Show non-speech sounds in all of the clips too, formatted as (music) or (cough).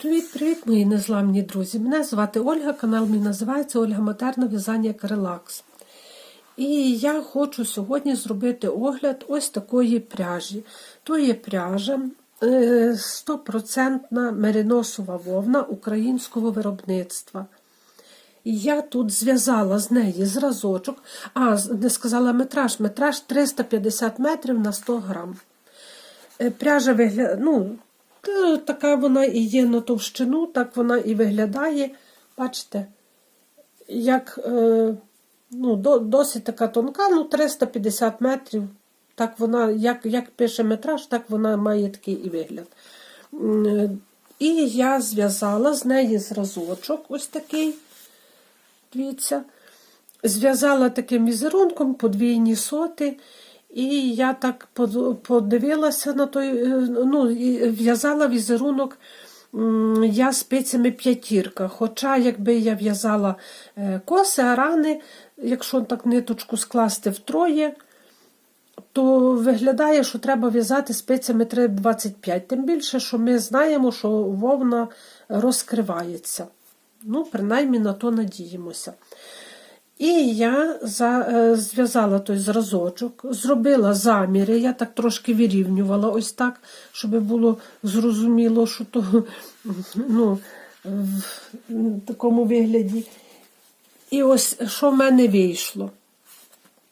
Привіт-привіт, мої незламні друзі! Мене звати Ольга, канал мій називається Ольга Матерна В'язання Релакс. І я хочу сьогодні зробити огляд ось такої пряжі. То є пряжа е, 100% мериносова вовна українського виробництва. Я тут зв'язала з неї зразочок, а не сказала метраж, метраж 350 метрів на 100 грам. Е, Пряжа виглядає, ну, така вона і є на товщину, так вона і виглядає. Бачите, як е, ну, до, досить така тонка, ну 350 метрів. Так вона, як як пише метраж, так вона має такий і вигляд. Е, І я зв'язала з неї зразочок, ось такий. Дивіться, зв'язала таким візерунком подвійні соти. І я так подивилася на той, е, ну, в'язала візерунок я спицями п'ятірка. Хоча, якби я в'язала е, коси, арани, якщо так ниточку скласти втроє, то виглядає, що треба в'язати спицями 3,25. Тим більше, що ми знаємо, що вовна розкривається. Ну, принаймні на то надіємося. І я е, зв'язала той зразочок, зробила заміри, я так трошки вирівнювала ось так, щоб було зрозуміло, що то ну, в такому вигляді. І ось що в мене вийшло.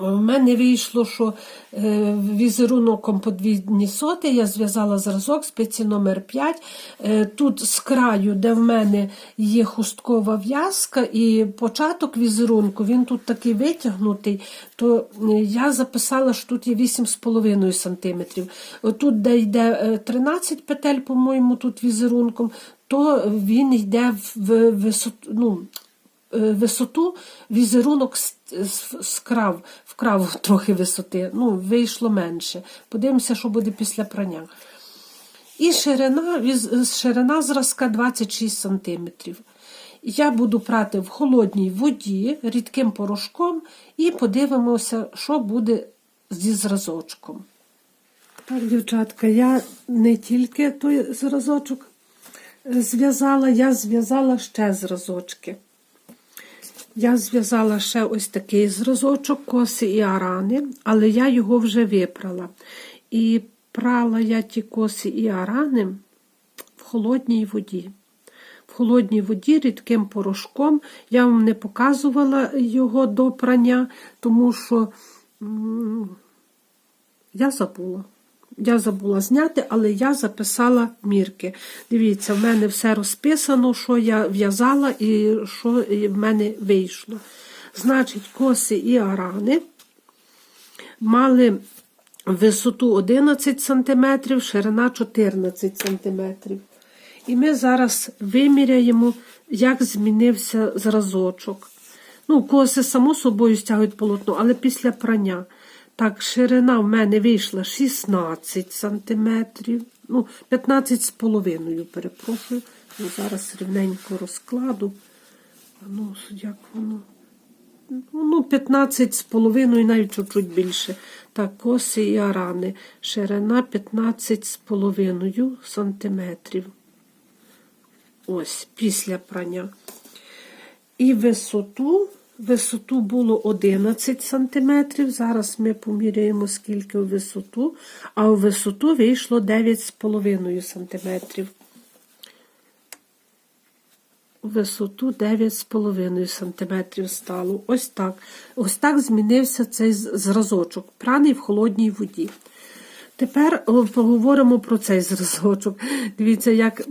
У мене вийшло, що е, візеруноком подвійні соти я зв'язала зразок спиці номер 5 Е, тут з краю, де в мене є хусткова в'язка, і початок візерунку, він тут такий витягнутий, то е, я записала, що тут є 8,5 см. Тут, де йде е, 13 петель, по-моєму, тут візерунком, то він йде в висоту. Ну, висоту візерунок скрав, вкрав трохи висоти, ну, вийшло менше. Подивимося, що буде після прання. І ширина, ширина зразка 26 см. Я буду прати в холодній воді рідким порошком і подивимося, що буде зі зразочком. Так, дівчатка, я не тільки той зразочок е, зв'язала, я зв'язала ще зразочки. Я зв'язала ще ось такий зразочок коси і арани, але я його вже випрала. І прала я ті коси і арани в холодній воді. В холодній воді рідким порошком. Я вам не показувала його до прання, тому що я забула. Я забула зняти, але я записала мірки. Дивіться, в мене все розписано, що я в'язала і що в мене вийшло. Значить, коси і арани мали висоту 11 см, ширина 14 см. І ми зараз виміряємо, як змінився зразочок. Ну, коси, само собою, стягують полотно, але після прання. Так, ширина в мене вийшла 16 см. Ну, 15 з половиною, перепрошую. Ну, зараз рівненько розкладу. Ну, як воно? Ну, 15 з половиною, навіть чуть-чуть більше. Так, коси і арани. Ширина 15 з половиною сантиметрів. Ось, після прання. І висоту, висоту було 11 сантиметрів. Зараз ми поміряємо, скільки у висоту, а у висоту вийшло 9,5 сантиметрів. У висоту 9,5 см стало. Ось так. Ось так змінився цей зразочок, праний в холодній воді. Тепер поговоримо про цей зразочок. Дивіться, як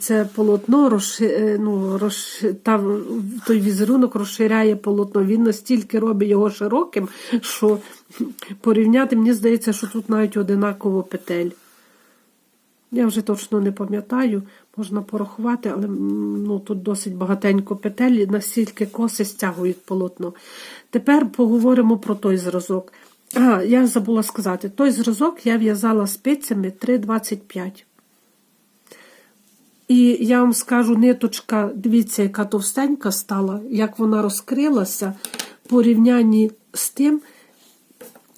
це полотно розши... е, ну, розш... там, той візерунок розширяє полотно. Він настільки робить його широким, що порівняти, мені здається, що тут навіть одинаково петель. Я вже точно не пам'ятаю, можна порахувати, але ну, тут досить багатенько петель, настільки коси стягують полотно. Тепер поговоримо про той зразок. А, я забула сказати, той зразок я в'язала спицями 3,25. І я вам скажу, ниточка, дивіться, яка товстенька стала, як вона розкрилася в порівнянні з тим,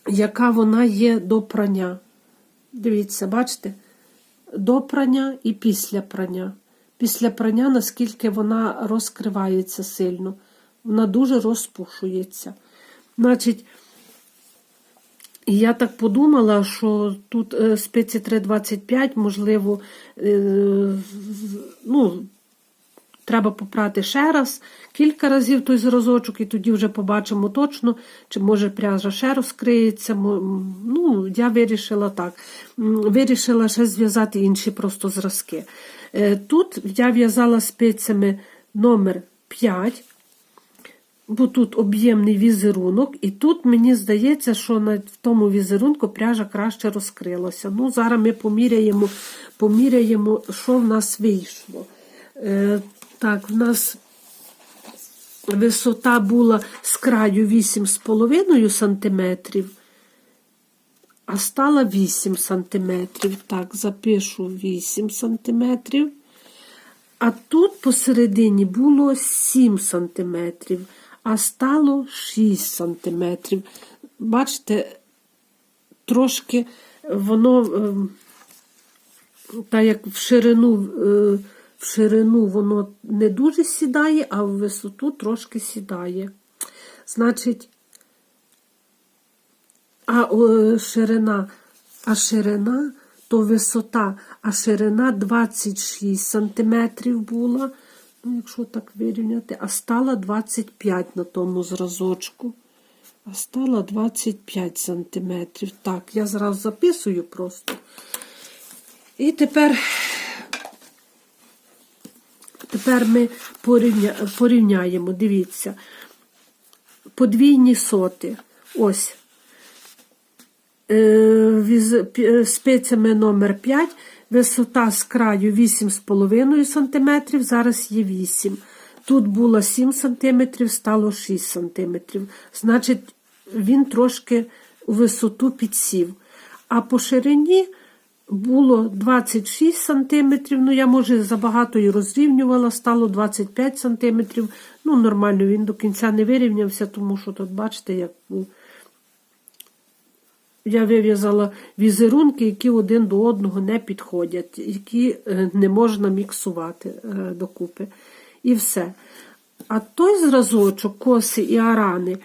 яка вона є до прання. Дивіться, бачите? До прання і після прання. після прання, наскільки вона розкривається сильно. Вона дуже розпушується. Значить, і я так подумала, що тут е, спеці 3,25, можливо, е, ну, треба попрати ще раз, кілька разів той зразочок, і тоді вже побачимо точно, чи може пряжа ще розкриється. Ну, я вирішила так. Вирішила ще зв'язати інші просто зразки. Е, Тут я в'язала спицями номер 5 бо тут об'ємний візерунок, і тут мені здається, що на в тому візерунку пряжа краще розкрилася. Ну, зараз ми поміряємо, поміряємо, що в нас вийшло. Е, так, в нас висота була з краю 8,5 см, а стала 8 см. Так, запишу 8 см. А тут посередині було 7 см, а стало 6 см. Бачите, трошки воно, ем, так як в ширину, е, в ширину воно не дуже сідає, а в висоту трошки сідає. Значить, а ширина, а ширина, то висота, а ширина 26 сантиметрів була, ну, якщо так вирівняти, а стала 25 на тому зразочку. А стала 25 сантиметрів. Так, я зразу записую просто. І тепер, тепер ми порівня, порівняємо, дивіться, подвійні соти. Ось е, е, спицями номер 5, висота з краю 8,5 см, зараз є 8. Тут було 7 см, стало 6 см. Значить, він трошки у висоту підсів. А по ширині було 26 см, ну я, може, забагато і розрівнювала, стало 25 см. Ну, нормально, він до кінця не вирівнявся, тому що тут, бачите, як ну, я вив'язала візерунки, які один до одного не підходять, які е, не можна міксувати е, докупи. І все. А той зразочок, коси і арани,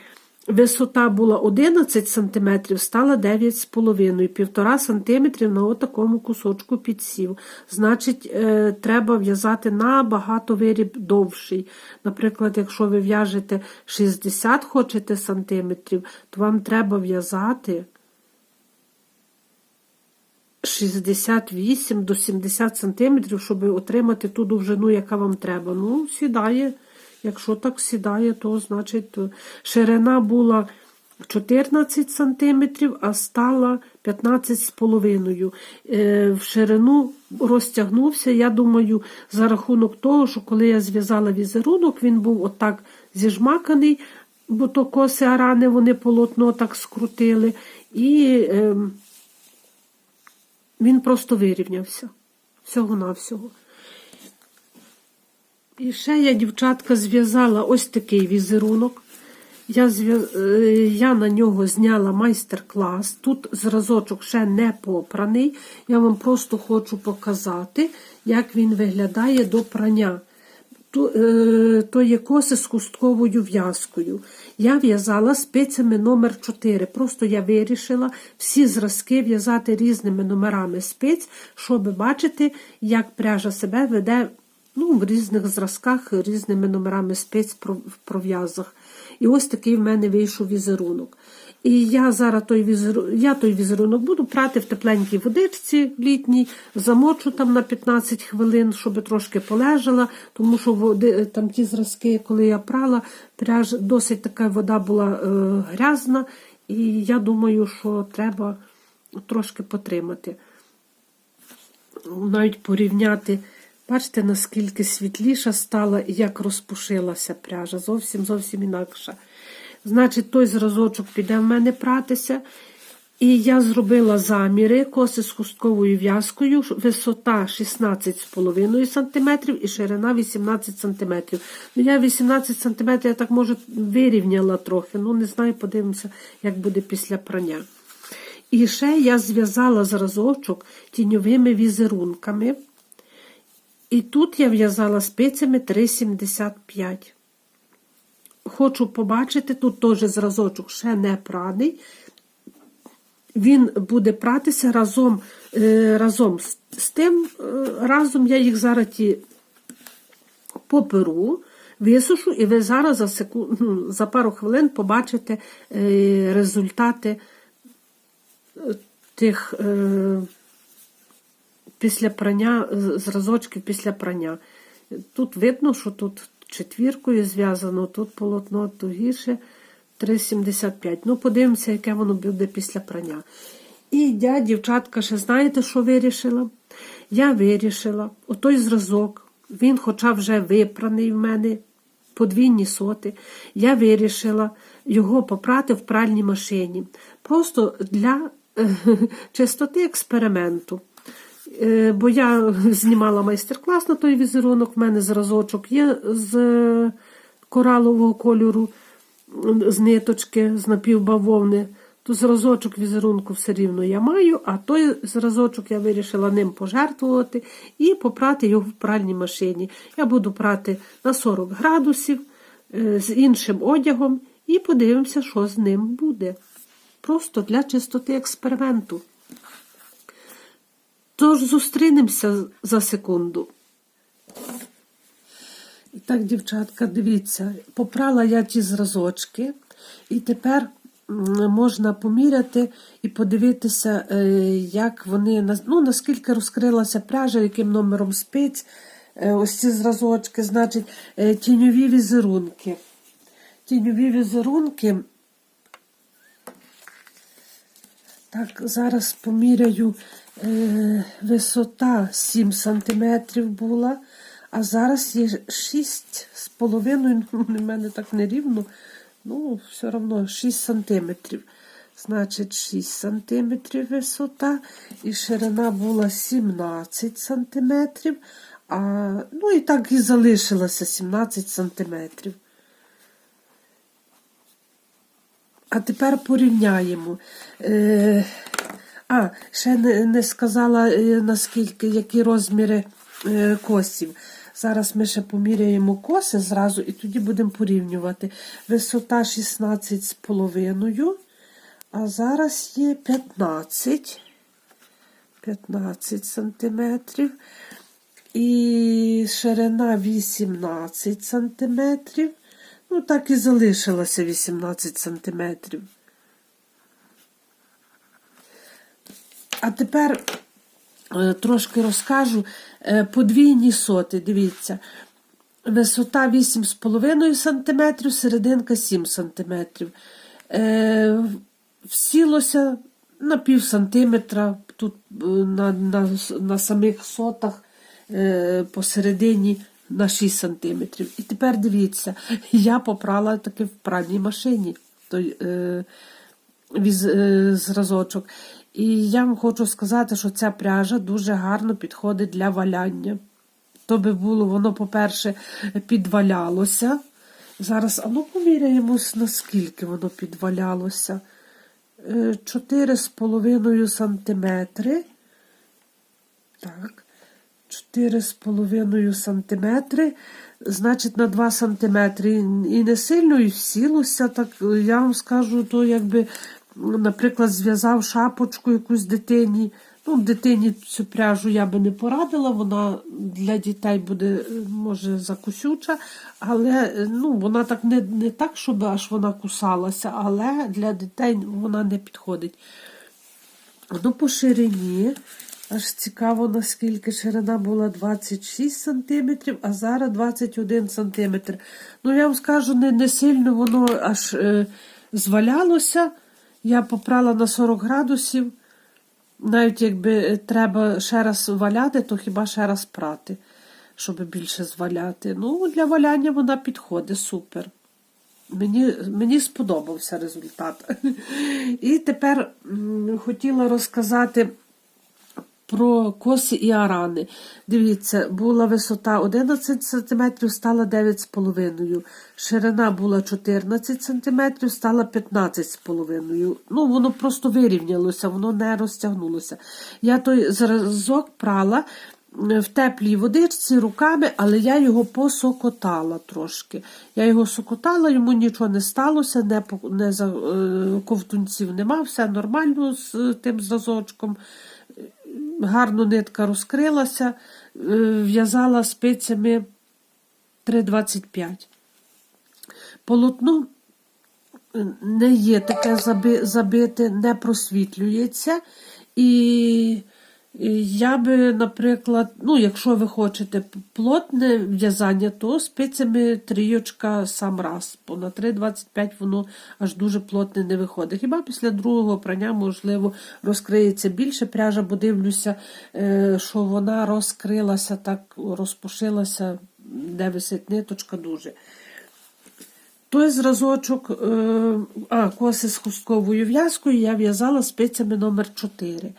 висота була 11 см, стала 9,5 1,5 см на отакому кусочку підсів. Значить, е, треба в'язати набагато виріб довший. Наприклад, якщо ви в'яжете 60 хочете сантиметрів, то вам треба в'язати 68 до 70 сантиметрів, щоб отримати ту довжину, яка вам треба. Ну, сідає. Якщо так сідає, то значить ширина була 14 сантиметрів, а стала 15,5. Е, В ширину розтягнувся. Я думаю, за рахунок того, що коли я зв'язала візерунок, він був отак зіжмаканий, бо то коси арани вони полотно так скрутили. І ем, він просто вирівнявся. Всього-навсього. І ще я, дівчатка, зв'язала ось такий візерунок. Я, е, я на нього зняла майстер-клас. Тут зразочок ще не попраний. Я вам просто хочу показати, як він виглядає до прання. То, е, то є коси з хустковою в'язкою. Я в'язала спицями номер 4. Просто я вирішила всі зразки в'язати різними номерами спиць, щоб бачити, як пряжа себе веде ну, в різних зразках, різними номерами спиць в пров'язах. І ось такий в мене вийшов візерунок. І я зараз той візерунок, я той візерунок буду прати в тепленькій водичці літній, замочу там на 15 хвилин, щоб трошки полежала, тому що води, там ті зразки, коли я прала, пряж, досить така вода була е, грязна, і я думаю, що треба трошки потримати. Навіть порівняти. Бачите, наскільки світліша стала і як розпушилася пряжа. Зовсім зовсім інакша. Значить, той зразочок піде в мене пратися. І я зробила заміри коси з хустковою в'язкою, висота 16,5 см і ширина 18 см. Ну, я 18 см, я так може вирівняла трохи. Ну, не знаю, подивимося, як буде після прання. І ще я зв'язала зразочок тіньовими візерунками. І тут я в'язала спицями 3,75. Хочу побачити, тут теж зразочок ще не праний. Він буде пратися разом, е, разом з, тим. е, Разом я їх зараз ті поперу, висушу, і ви зараз за, секу... ну, за пару хвилин побачите е, результати тих після прання, зразочків після прання. Тут видно, що тут четвіркою зв'язано, тут полотно тугіше 3,75. Ну, подивимося, яке воно буде після прання. І я, дівчатка, ще знаєте, що вирішила? Я вирішила, отой зразок, він хоча вже випраний в мене, подвійні соти. Я вирішила його попрати в пральній машині. Просто для е, (laughs) чистоти експерименту. Е, Бо я (laughs) знімала майстер-клас на той візерунок, в мене зразочок є з коралового кольору, з ниточки, з напівбавовни. То зразочок візерунку все рівно я маю, а той зразочок я вирішила ним пожертвувати і попрати його в пральній машині. Я буду прати на 40 градусів е, з іншим одягом і подивимося, що з ним буде. Просто для чистоти експерименту. Тож зустрінемося за секунду. Так, дівчатка, дивіться, попрала я ті зразочки, і тепер можна поміряти і подивитися, е, як вони, ну, наскільки розкрилася пряжа, яким номером спиць. Е, Ось ці зразочки, значить, е, тіньові візерунки. Тіньові візерунки. Так, зараз поміряю е, висота 7 см була, а зараз є 6,5 (laughs) ну, в мене так не рівно, ну, все одно 6 см. Значить, 6 см висота, і ширина була 17 см, а, ну і так і залишилося 17 см. А тепер порівняємо. Е, а, ще не, не сказала, е, наскільки, які розміри е, косів. Зараз ми ще поміряємо коси зразу і тоді будемо порівнювати. Висота 16,5, а зараз є 15, 15 сантиметрів. І ширина 18 сантиметрів. Ну, так і залишилося 18 сантиметрів. А тепер е, трошки розкажу Е, подвійні соти. Дивіться. Висота 8,5 см, серединка 7 см. Е, всілося на пів сантиметра, тут на, на, на самих сотах посередині на 6 сантиметрів. І тепер дивіться, я попрала таки в пральній машині той е, віз, е, зразочок. І я вам хочу сказати, що ця пряжа дуже гарно підходить для валяння. То би було, воно, по-перше, підвалялося. Зараз, а ну поміряємо, наскільки воно підвалялося. Е, 4,5 сантиметри. Так. 4,5 сантиметри, значить на 2 сантиметри. І не сильно і всілося, так я вам скажу, то якби, наприклад, зв'язав шапочку якусь дитині. Ну, дитині цю пряжу я би не порадила, вона для дітей буде, може, закусюча, але ну, вона так не, не так, щоб аж вона кусалася, але для дітей вона не підходить. Ну, по ширині. Аж цікаво, наскільки ширина була 26 см, а зараз 21 см. Ну, я вам скажу, не, не сильно воно аж е, звалялося. Я попрала на 40 градусів. Навіть якби треба ще раз валяти, то хіба ще раз прати, щоб більше зваляти. Ну, для валяння вона підходить супер. Мені, мені сподобався результат. (laughs) І тепер хотіла розказати про коси і арани. Дивіться, була висота 11 см, стала 9,5 Ширина була 14 см, стала 15,5 Ну, воно просто вирівнялося, воно не розтягнулося. Я той зразок прала в теплій водичці руками, але я його посокотала трошки. Я його сокотала, йому нічого не сталося, не, не е, ковтунців нема, все нормально з е, тим зразочком. Гарно нитка розкрилася, е, в'язала спицями 3,25. Полотно не є таке забите, не просвітлюється. І і я би, наприклад, ну, якщо ви хочете плотне в'язання, то спицями трійочка сам раз, бо на 3,25 воно аж дуже плотне не виходить. Хіба після другого прання, можливо, розкриється більше пряжа, бо дивлюся, е, що вона розкрилася, так розпушилася, де висить ниточка дуже. Той зразочок, е, а, коси з хустковою в'язкою я в'язала спицями номер 4.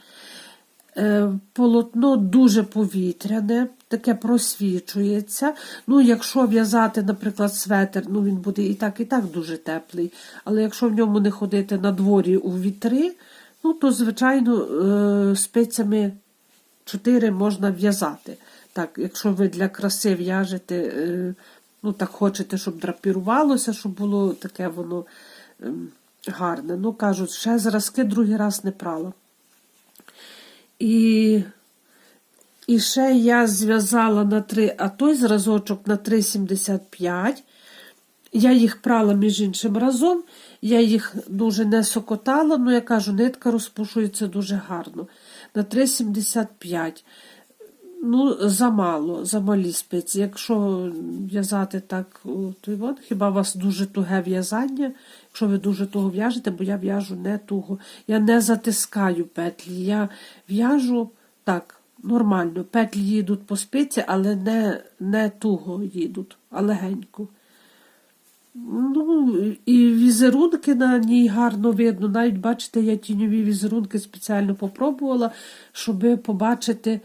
Е, Полотно дуже повітряне, таке просвічується. Ну, якщо в'язати, наприклад, светр, ну він буде і так, і так дуже теплий. Але якщо в ньому не ходити на дворі у вітри, ну, то, звичайно, е, спицями 4 можна в'язати. Так, якщо ви для краси в'яжете, е, ну так хочете, щоб драпірувалося, щоб було таке воно ем, гарне. Ну, кажуть, ще зразки другий раз не прала. І, і ще я зв'язала на 3, а той зразочок на 3,75. Я їх прала між іншим разом. Я їх дуже не сокотала, ну я кажу, нитка розпушується дуже гарно. На 3,75. Ну, замало, замалі спиці. Якщо в'язати так, то от, хіба у вас дуже туге в'язання, якщо ви дуже туго в'яжете, бо я в'яжу не туго. Я не затискаю петлі. Я в'яжу так, нормально. Петлі їдуть по спиці, але не, не туго їдуть, а легенько. Ну, і візерунки на ній гарно видно. Навіть, бачите, я тіньові візерунки спеціально попробувала, щоб побачити,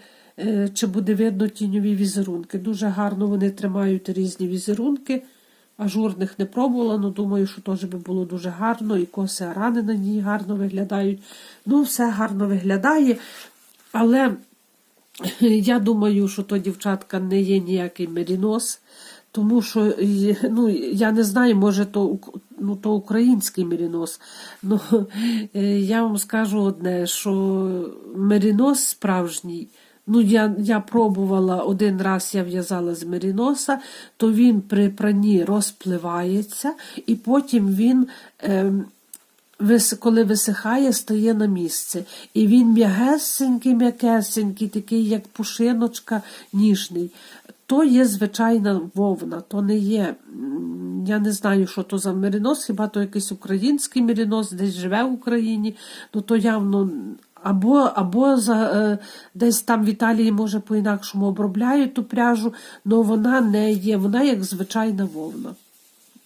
чи буде видно тіньові візерунки. Дуже гарно вони тримають різні візерунки. Ажурних не пробувала, але думаю, що теж би було дуже гарно, і коси арани на ній гарно виглядають. Ну, все гарно виглядає. Але (laughs) я думаю, що то дівчатка не є ніякий мерінос. Тому що ну, я не знаю, може, то, ну, то український мерінос. (laughs) Ну, е, я вам скажу одне, що мерінос справжній. Ну, я, я пробувала один раз, я в'язала з меріноса, то він при пранні розпливається, і потім він. ем, вис- коли висихає, стає на місце. І він м'ягесенький, м'якесенький, такий, як пушиночка, ніжний. То є звичайна вовна, то не є. Я не знаю, що то за меринос, хіба то якийсь український меринос, десь живе в Україні, ну то явно. Або, або за, е, десь там в Італії, може, по-інакшому обробляють ту пряжу, але вона не є, вона як звичайна вовна.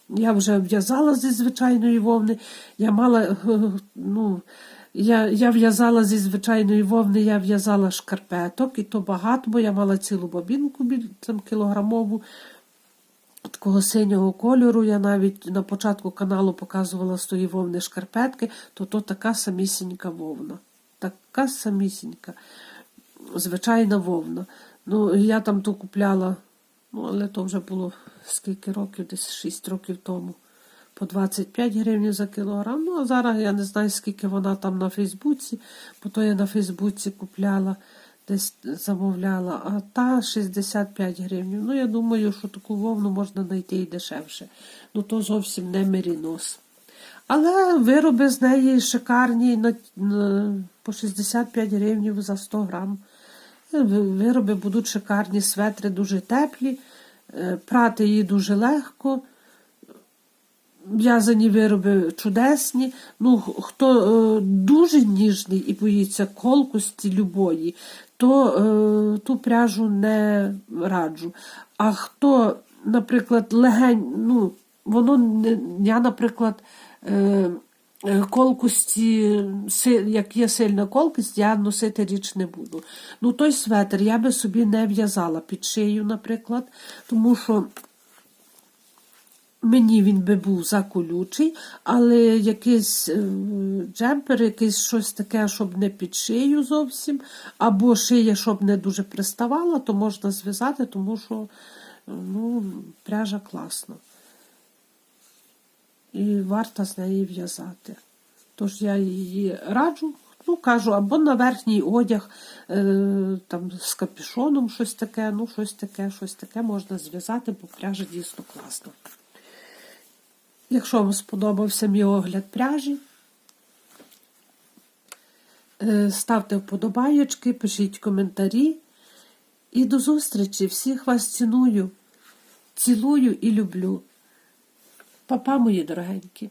Я вже в'язала зі звичайної вовни. Я мала, (laughs) ну, я, я в'язала зі звичайної вовни, я в'язала шкарпеток, і то багато, бо я мала цілу бобінку там, кілограмову. Такого синього кольору я навіть на початку каналу показувала з тої вовни шкарпетки, то то така самісінька вовна. Така самісінька. Звичайна вовна. Ну, я там то купляла, ну, але то вже було скільки років, десь 6 років тому. По 25 гривень за кілограм. Ну, а зараз я не знаю, скільки вона там на Фейсбуці, бо то я на Фейсбуці купляла, десь замовляла, а та 65 гривень. Ну, я думаю, що таку вовну можна знайти і дешевше. Ну, то зовсім не мерінос. Але вироби з неї шикарні по 65 гривень за 100 грам. Е, Вироби будуть шикарні, светри дуже теплі, е, прати її дуже легко. В'язані вироби чудесні. Ну, хто е, дуже ніжний і боїться колкості любої, то е, ту пряжу не раджу. А хто, наприклад, легень, ну, воно я, наприклад, колкості, як є сильна колкість, я носити річ не буду. Ну, той светр я би собі не в'язала під шию, наприклад, тому що мені він би був заколючий, але якийсь е, джемпер, якийсь щось таке, щоб не під шию зовсім, або шия, щоб не дуже приставала, то можна зв'язати, тому що ну, пряжа класна. І варто з неї в'язати. Тож я її раджу, ну кажу, або на верхній одяг е, там, з капюшоном щось таке, ну щось таке, щось таке можна зв'язати, бо пряжа дійсно класна. Якщо вам сподобався мій огляд пряжі, е, ставте вподобайочки, пишіть коментарі. І до зустрічі! Всіх вас ціную, цілую і люблю. Папа, мої дорогенькі.